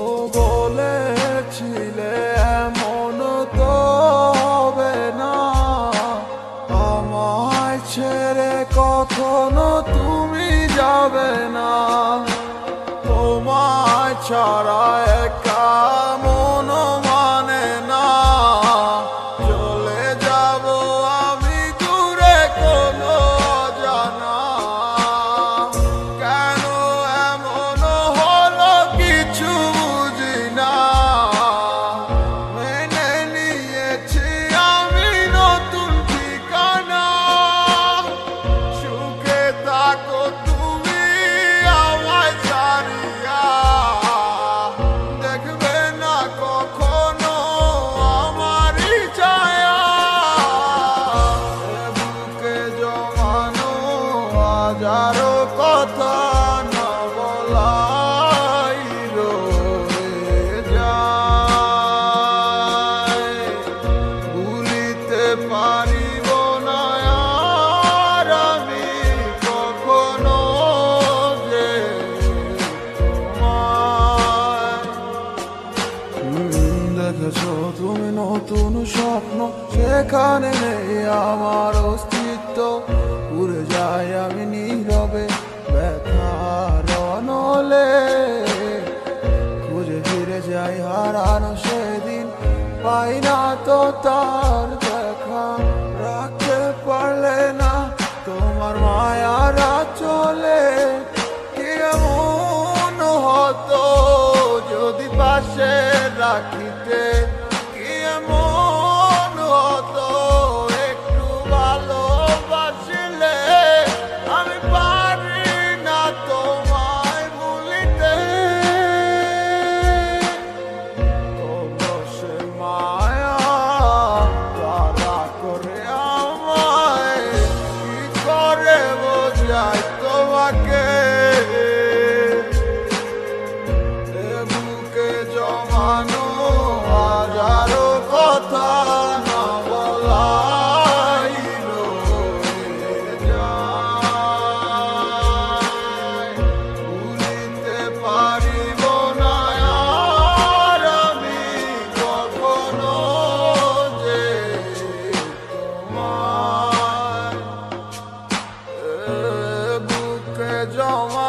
ও বলেছিলে না। ছেড়ে কখনো তুমি যাবে না। তোমায় ছাড়া হাজারো কথা না বলাই যায়। ভুলিতে পারিব না আর আমি কখনো যে দেখেছ তুমি নতুন স্বপ্ন, সেখানে নেই আমার অস্তিত্ব। উড়ে যাই আমি নীরবে, ব্যথার নলে খুঁজে ফিরে যাই, হারানো সেদিন পাই না তো তার দেখা। রাখতে পারলে না তোমার মায়ারা চলে। কেমন হতো যদি পাশে রাখি জমা